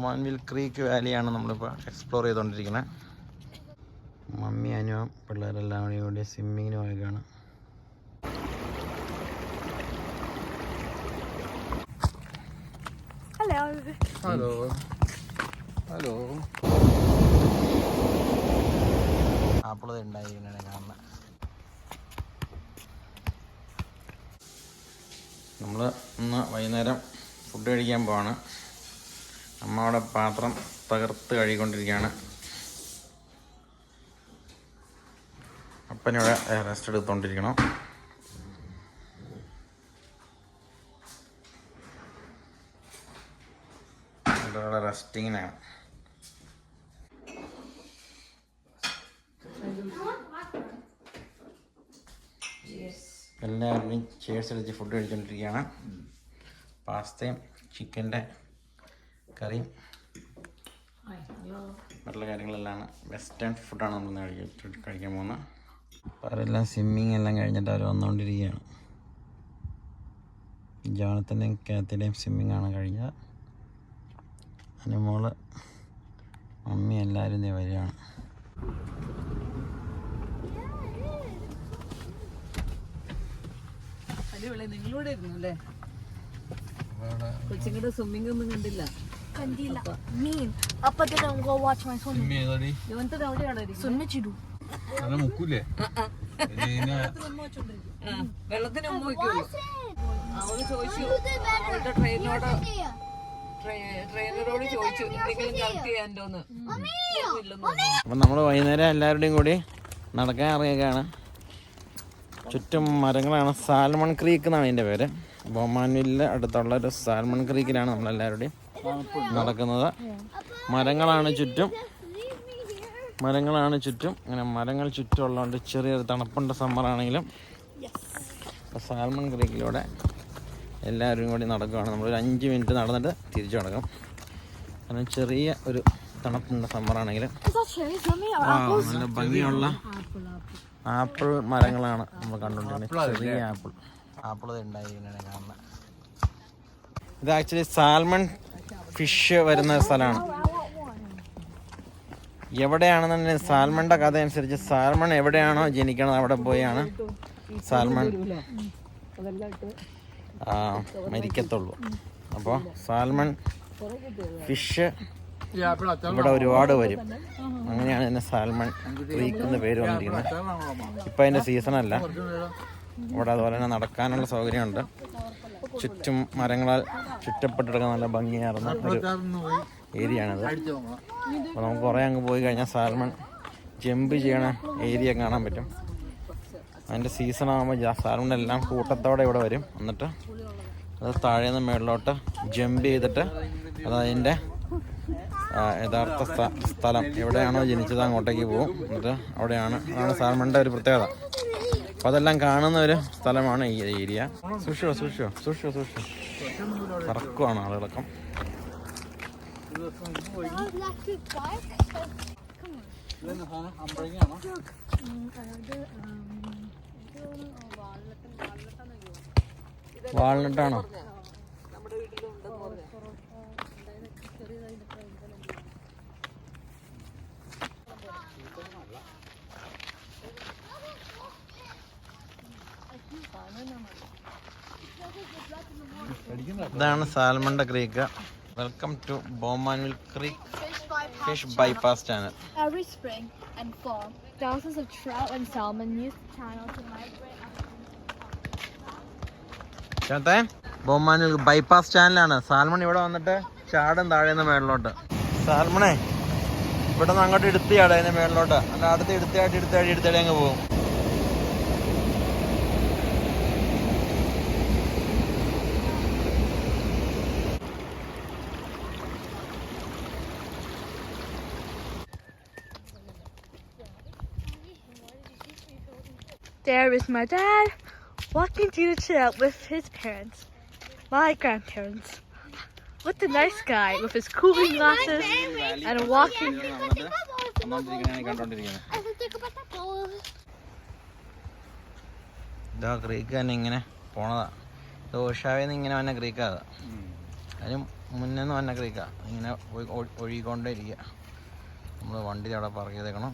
ബൊമാൻവിൽ creek വാലിയാണ് നമ്മളിപ്പോൾ explore ചെയ്തുകൊണ്ടിരിക്കുന്നത് mummy അനുവും പിള്ളേരെല്ലാം കൂടി കൂടി സ്വിമ്മിങ്ങിന് പോയേക്കാണ്. ഹലോ ഹലോ ഹലോ ആപ്പിൾ ഉണ്ടായിരിക്കണേ കാണുന്നത് നമ്മൾ ഇന്ന് വൈകുന്നേരം ഫുഡ് കഴിക്കാൻ പോവാണ്. അമ്മ പാത്രം തകർത്ത് കഴുകിക്കൊണ്ടിരിക്കുകയാണ്. അപ്പനിവിടെ റെസ്റ്റ് എടുത്തുകൊണ്ടിരിക്കണം ഇവിടെ റെസ്റ്റിങ്ങിനാണ് എല്ലാവരും ചേഴ്സ് അടിച്ച് ഫുഡ് കഴിച്ചുകൊണ്ടിരിക്കുകയാണ് പാസ്തയും ചിക്കന്റെ കറിയും മറ്റുള്ള കാര്യങ്ങളെല്ലാം വെസ്റ്റേൺ ഫുഡാണ് നമ്മൾ കഴിക്കാൻ കഴിക്കാൻ പോകുന്നത്. അപ്പോൾ അവരെല്ലാം സ്വിമ്മിങ് എല്ലാം കഴിഞ്ഞിട്ട് അവർ വന്നുകൊണ്ടിരിക്കുകയാണ് ജോണത്തിന്റെയും കാത്തിന്റെയും സ്വിമ്മിങ് ആണ് കഴിഞ്ഞത് അതിന് മോൾ മമ്മി എല്ലാവരും വരികയാണ്. നിങ്ങളൂടെ ഇരുന്നു അല്ലേ കൊച്ചിങ്ങളുടെ സ്വിമ്മിംഗ് ഒന്നും കണ്ടില്ല. Kandila. Mean. dia nak go watch my son. ഇവനത്തെ എവിടെയാണോ dia Sun Michidu. മുക്കൂലേ ആ, വെള്ളത്തിന് മുമ്പ് വയ്ക്കുള്ളൂ അവൾ ചോദിച്ചു. അവളുടെ ട്രെയിനോട് ട്രെയിനറോട് ചോദിച്ചു. എന്തെങ്കിലും കളക്ട് ചെയ്യാന്റോന്ന്. അപ്പം നമ്മൾ വൈകുന്നേരം എല്ലാവരുടെയും കൂടി നടക്കാൻ ഇറങ്ങിയൊക്കെയാണ് ചുറ്റും മരങ്ങളാണ്. സാൽമൺ ക്രീക്ക് എന്നാണ് ഇതിന്റെ പേര്. ബൊമാൻവില്ലിന്റെ അടുത്തുള്ള ഒരു സാൽമൺ ക്രീക്കിലാണ് നമ്മളെല്ലാവരുടെയും. നടക്കുന്നത്. മരങ്ങളാണ് ചുറ്റും. മരങ്ങളാണ് ചുറ്റും. ഇങ്ങനെ മരങ്ങൾ ചുറ്റും ഉള്ളതുകൊണ്ട് ചെറിയൊരു തണുപ്പുണ്ട് സമ്മറാണെങ്കിലും. അപ്പോൾ സാൽമൺ ക്രീക്കിലൂടെ എല്ലാവരും കൂടി നടക്കുകയാണ്. നമ്മളൊരു അഞ്ച് മിനിറ്റ് നടന്നിട്ട് തിരിച്ചു നടക്കും. കാരണം ചെറിയ ഒരു തണുപ്പുണ്ട് സമ്മറാണെങ്കിലും. നല്ല ഭംഗിയുള്ള ആപ്പിൾ മരങ്ങളാണ് നമ്മൾ കണ്ടുകൊണ്ടിരിക്കുന്നത് ചെറിയ ആപ്പിൾ. ആപ്പിൾ ഉണ്ടായിരിക്കുന്നതാണ് കാണുന്നത് ഇത് ആക്ച്വലി സാൽമൺ ഫിഷ് വരുന്ന സ്ഥലമാണ്. എവിടെയാണെന്നുണ്ടെങ്കിൽ സാൽമണിന്റെ കഥ അനുസരിച്ച് സാൽമൺ എവിടെയാണോ ജനിക്കണത് അവിടെ പോയാണ് സാൽമൺ. മരിക്കത്തുള്ളൂ. അപ്പോൾ സാൽമൺ ഫിഷ് ഇവിടെ ഒരുപാട് വരും. അങ്ങനെയാണ് ഇതിന് സാൽമൺ ക്രീക്ക് എന്ന് പേര് വന്നിരിക്കുന്നത്. ഇപ്പം അതിന്റെ സീസണല്ല ഇവിടെ അതുപോലെ തന്നെ നടക്കാനുള്ള സൗകര്യമുണ്ട്. ചുറ്റും മരങ്ങളാൽ ചുറ്റപ്പെട്ടിടക്കുന്ന നല്ല ഭംഗിയാർന്ന ഒരു ഏരിയയാണിത് അപ്പോൾ നമുക്ക് കുറേ അങ്ങ് പോയി കഴിഞ്ഞാൽ സാൽമൺ ജമ്പ് ചെയ്യണ ഏരിയ കാണാൻ പറ്റും. അതിന്റെ സീസൺ ആകുമ്പോൾ സാൽമൺ എല്ലാം കൂട്ടത്തോടെ ഇവിടെ വരും. എന്നിട്ട് അത് താഴെ നിന്ന് മേളിലോട്ട് ജമ്പ് ചെയ്തിട്ട് അത് അതിന്റെ ആ, യഥാർത്ഥ സ്ഥലം. എവിടെയാണോ ജനിച്ചത് അങ്ങോട്ടേക്ക് പോകും. എന്നിട്ട് അവിടെയാണ് അതാണ് സാൽമണിന്റെ ഒരു പ്രത്യേകത. അപ്പോൾ അതെല്ലാം കാണുന്ന ഒരു സ്ഥലമാണ് ഈ ഏരിയ. സൂക്ഷിച്ചോ സൂക്ഷിച്ചോ സൂക്ഷിച്ചോ സൂക്ഷിച്ചോ. കറക്കുവാണ് ആളുകളൊക്കെ. വാൾനട്ടാണോ? ഇതാണ് സാൽമണ്ട creek. Welcome to ബോമാനുവിൽ creek fish bypass channel Every spring and fall, thousands of trout and salmon use the channel to migrate up. ചേട്ടേ ബൊമ്മാനിൽ ബൈപ്പാസ് ചാനലാണ് സാൽമൺ ഇവിടെ വന്നിട്ട് ചാടും താഴേന്ന് മേളിലോട്ട്. സാൽമണേ ഇവിടെ നിന്ന് അങ്ങോട്ട് എടുത്തിയാടെ അതിന് മേളിലോട്ട്. അല്ല അടുത്ത് എടുത്തിയായിട്ട് എടുത്തിയാടി എടുത്തിയാടി അങ്ങ് പോകും. There is my dad walking to the trail with his parents, my grandparents. What a nice guy with his cooling glasses and walking. ഇതാ ക്രീക്ക് തന്നെ ഇങ്ങനെ പോണതാ. ഇത് ഓഷാവേന്ന് ഇങ്ങനെ വന്ന ക്രീക്കാ അത് അതിന് മുന്നേ നിന്ന് വന്ന ക്രീക്കാ ഇങ്ങനെ ഒഴി- ഒഴി- ഒഴുകിക്കൊണ്ടേ ഇരിക്കുക നമ്മൾ വണ്ടി അവിടെ പാർക്ക് ചെയ്തേക്കണം.